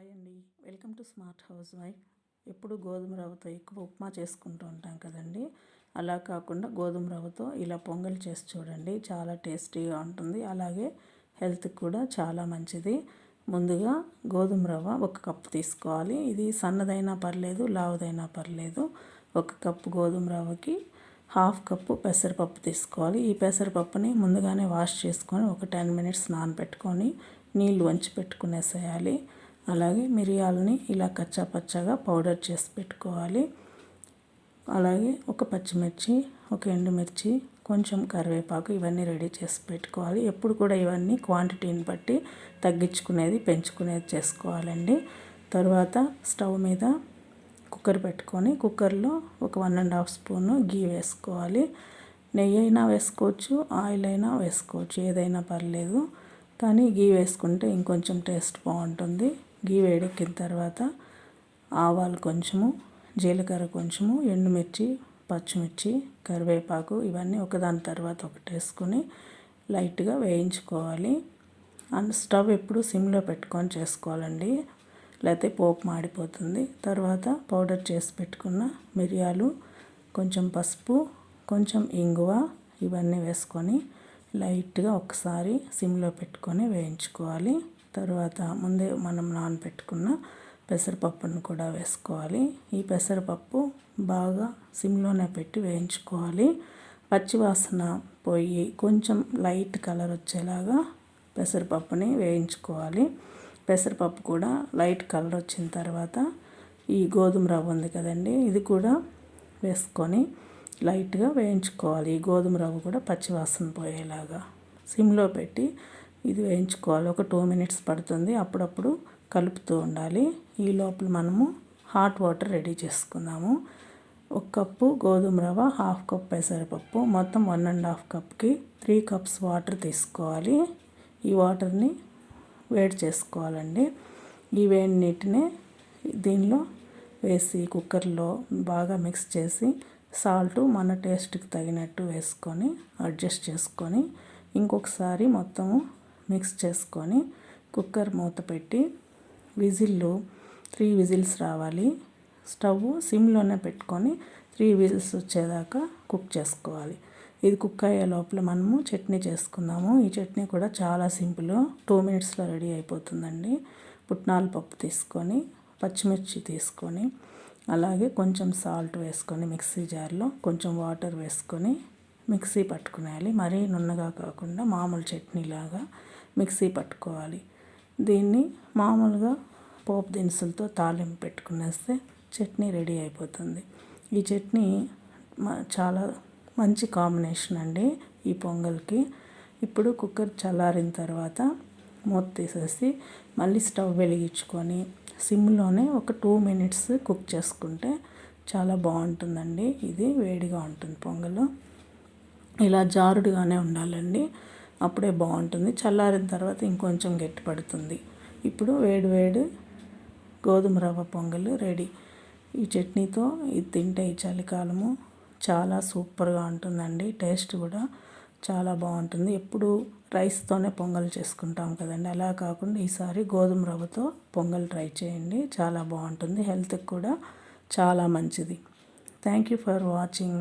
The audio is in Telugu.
హాయ్ అండి. Welcome to smart housewife. ఎప్పుడు గోధుమ రవ్వతో ఎక్కువ ఉప్మా చేసుకుంటూ ఉంటాం కదండి. అలా కాకుండా గోధుమ రవ్వతో ఇలా పొంగల్ చేసి చూడండి. చాలా టేస్టీగా ఉంటుంది. అలాగే హెల్త్కి కూడా చాలా మంచిది. ముందుగా గోధుమ రవ్వ ఒక కప్పు తీసుకోవాలి. ఇది సన్నదైనా పర్లేదు లావుదైనా పర్లేదు. ఒక కప్పు గోధుమ రవ్వకి హాఫ్ కప్పు పెసరపప్పు తీసుకోవాలి. ఈ పెసరపప్పుని ముందుగానే వాష్ చేసుకొని ఒక టెన్ మినిట్స్ నానబెట్టుకొని నీళ్ళు వంచి పెట్టుకునేసేయాలి. అలాగే మిరియాలని ఇలా కచ్చాపచ్చాగా పౌడర్ చేసి పెట్టుకోవాలి. అలాగే ఒక పచ్చిమిర్చి ఒక ఎండుమిర్చి కొంచెం కరివేపాకు ఇవన్నీ రెడీ చేసి పెట్టుకోవాలి. ఎప్పుడు కూడా ఇవన్నీ క్వాంటిటీని బట్టి తగ్గించుకునేది పెంచుకునేది చేసుకోవాలండి. తర్వాత స్టవ్ మీద కుక్కర్ పెట్టుకొని కుక్కర్లో ఒక one and half spoon ghee వేసుకోవాలి. నెయ్యి అయినా వేసుకోవచ్చు ఆయిల్ అయినా వేసుకోవచ్చు ఏదైనా పర్లేదు. కానీ గీ వేసుకుంటే ఇంకొంచెం టేస్ట్ బాగుంటుంది. గీ వేడెక్కిన తర్వాత ఆవాలు కొంచెము జీలకర్ర కొంచెము ఎండుమిర్చి పచ్చిమిర్చి కరివేపాకు ఇవన్నీ ఒకదాని తర్వాత ఒకటి వేసుకొని లైట్గా వేయించుకోవాలి. అండ్ స్టవ్ ఎప్పుడు సిమ్లో పెట్టుకొని చేసుకోవాలండి. లేకపోతే పోపు మాడిపోతుంది. తర్వాత పౌడర్ చేసి పెట్టుకున్న మిరియాలు కొంచెం పసుపు కొంచెం ఇంగువ ఇవన్నీ వేసుకొని లైట్గా ఒకసారి సిమ్లో పెట్టుకొని వేయించుకోవాలి. తర్వాత ముందే మనం నానబెట్టుకున్న పెసరపప్పును కూడా వేసుకోవాలి. ఈ పెసరపప్పు బాగా సిమ్లోనే పెట్టి వేయించుకోవాలి. పచ్చివాసన పోయి కొంచెం లైట్ కలర్ వచ్చేలాగా పెసరపప్పుని వేయించుకోవాలి. పెసరపప్పు కూడా లైట్ కలర్ వచ్చిన తర్వాత ఈ గోధుమ రవ్వ ఉంది కదండి ఇది కూడా వేసుకొని లైట్గా వేయించుకోవాలి. ఈ గోధుమ రవ్వ కూడా పచ్చివాసన పోయేలాగా సిమ్లో పెట్టి ఇది వేయించుకోవాలి. ఒక టూ మినిట్స్ పడుతుంది. అప్పుడప్పుడు కలుపుతూ ఉండాలి. ఈ లోపల మనము హాట్ వాటర్ రెడీ చేసుకుందాము. ఒక కప్పు గోధుమ రవ్వ హాఫ్ కప్ పెసరపప్పు. మొత్తం వన్ అండ్ హాఫ్ కప్కి త్రీ కప్స్ వాటర్ తీసుకోవాలి. ఈ వాటర్ని వేడి చేసుకోవాలండి. ఈ వేడి నీటిని దీనిలో వేసి కుక్కర్లో బాగా మిక్స్ చేసి సాల్ట్ మన టేస్ట్కి తగినట్టు వేసుకొని అడ్జస్ట్ చేసుకొని ఇంకొకసారి మొత్తము మిక్స్ చేసుకొని కుక్కర్ మూత పెట్టి విజిల్లు త్రీ విజిల్స్ రావాలి. స్టవ్ సిమ్లోనే పెట్టుకొని త్రీ విజిల్స్ వచ్చేదాకా కుక్ చేసుకోవాలి. ఇది కుక్ అయ్యే లోపల మనము చట్నీ చేసుకుందాము. ఈ చట్నీ కూడా చాలా సింపుల్. టూ మినిట్స్లో రెడీ అయిపోతుందండి. పుట్నాల పప్పు తీసుకొని పచ్చిమిర్చి తీసుకొని అలాగే కొంచెం సాల్ట్ వేసుకొని మిక్సీ జార్లో కొంచెం వాటర్ వేసుకొని మిక్సీ పట్టుకునేయాలి. మరీ నున్నగా కాకుండా మామూలు చట్నీలాగా మిక్సీ పట్టుకోవాలి. దీన్ని మామూలుగా పోపు దినుసులతో తాలింపు పెట్టుకునేస్తే చట్నీ రెడీ అయిపోతుంది. ఈ చట్నీ చాలా మంచి కాంబినేషన్ అండి ఈ పొంగల్కి. ఇప్పుడు కుక్కర్ చల్లారిన తర్వాత మూత తీసేసి మళ్ళీ స్టవ్ వెలిగించుకొని సిమ్లోనే ఒక టూ మినిట్స్ కుక్ చేసుకుంటే చాలా బాగుంటుందండి. ఇది వేడిగా ఉంటుంది పొంగలు. ఇలా జారుడుగానే ఉండాలండి. అప్పుడే బాగుంటుంది. చల్లారిన తర్వాత ఇంకొంచెం గట్టి పడుతుంది. ఇప్పుడు వేడి వేడి గోధుమ రవ్వ పొంగల్ రెడీ. ఈ చట్నీతో ఇది తింటే ఈ చలికాలము చాలా సూపర్గా ఉంటుందండి. టేస్ట్ కూడా చాలా బాగుంటుంది. ఎప్పుడు రైస్తోనే పొంగల్ చేసుకుంటాం కదండి. అలా కాకుండా ఈసారి గోధుమ రవ్వతో పొంగల్ ట్రై చేయండి. చాలా బాగుంటుంది. హెల్త్కి కూడా చాలా మంచిది. Thank you for watching.